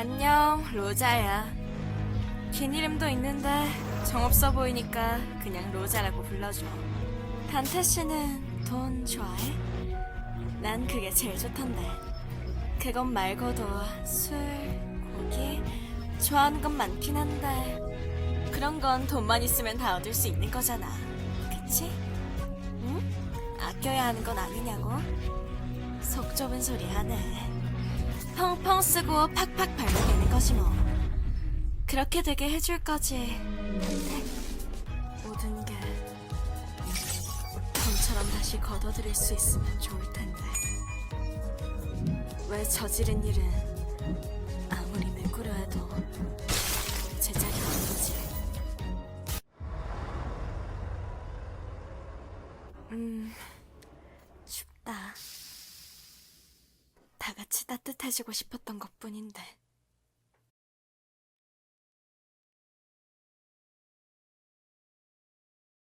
안녕, 로자야. 긴 이름도 있는데 정없어 보이니까 그냥 로자라고 불러줘. 단테 씨는 돈 좋아해? 난 그게 제일 좋던데. 그것 말고도 술, 고기 좋아하는 건 많긴 한데 그런 건 돈만 있으면 다 얻을 수 있는 거잖아. 그치? 응? 아껴야 하는 건 아니냐고? 속 좁은 소리 하네. 펑펑 쓰고 팍팍 발면 되는 거지 뭐. 그렇게 되게 해줄 거지. 모든 게 돈처럼 다시 걷어들일 수 있으면 좋을 텐데. 왜 저지른 일은 아무리 메꾸려 해도 제자리가 없지. 음, 춥다. 따뜻해지고 싶었던 것 뿐인데.